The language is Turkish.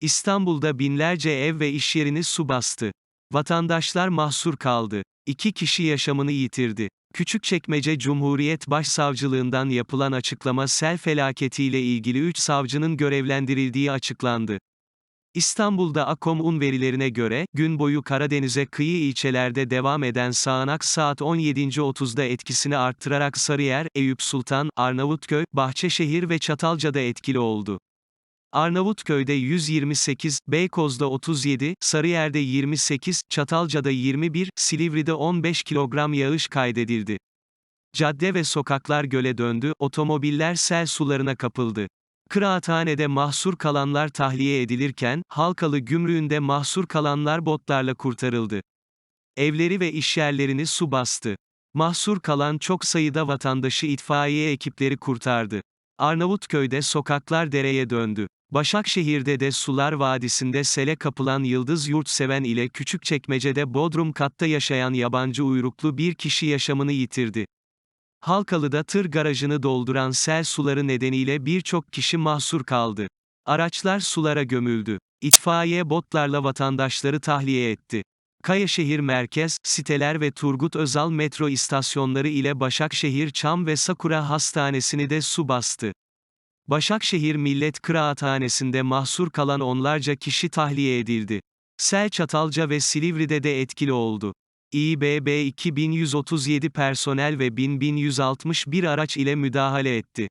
İstanbul'da binlerce ev ve iş yerini su bastı. Vatandaşlar mahsur kaldı. İki kişi yaşamını yitirdi. Küçükçekmece Cumhuriyet Başsavcılığından yapılan açıklama sel felaketiyle ilgili 3 savcının görevlendirildiği açıklandı. İstanbul'da AKOM-UN verilerine göre, gün boyu Karadeniz'e kıyı ilçelerde devam eden sağanak saat 17.30'da etkisini arttırarak Sarıyer, Eyüp Sultan, Arnavutköy, Bahçeşehir ve Çatalca'da etkili oldu. Arnavutköy'de 128, Beykoz'da 37, Sarıyer'de 28, Çatalca'da 21, Silivri'de 15 kilogram yağış kaydedildi. Cadde ve sokaklar göle döndü, otomobiller sel sularına kapıldı. Kıraathanede mahsur kalanlar tahliye edilirken, Halkalı gümrüğünde mahsur kalanlar botlarla kurtarıldı. Evleri ve işyerlerini su bastı. Mahsur kalan çok sayıda vatandaşı itfaiye ekipleri kurtardı. Arnavutköy'de sokaklar dereye döndü. Başakşehir'de de Sular Vadisi'nde sele kapılan Yıldız Yurtseven ile Küçükçekmece'de Bodrum katta yaşayan yabancı uyruklu bir kişi yaşamını yitirdi. Halkalı'da tır garajını dolduran sel suları nedeniyle birçok kişi mahsur kaldı. Araçlar sulara gömüldü. İtfaiye botlarla vatandaşları tahliye etti. Kayaşehir Merkez, siteler ve Turgut Özal metro istasyonları ile Başakşehir Çam ve Sakura Hastanesi'ni de su bastı. Başakşehir Millet Kıraathanesi'nde mahsur kalan onlarca kişi tahliye edildi. Sel Çatalca ve Silivri'de de etkili oldu. İBB 2137 personel ve 1161 araç ile müdahale etti.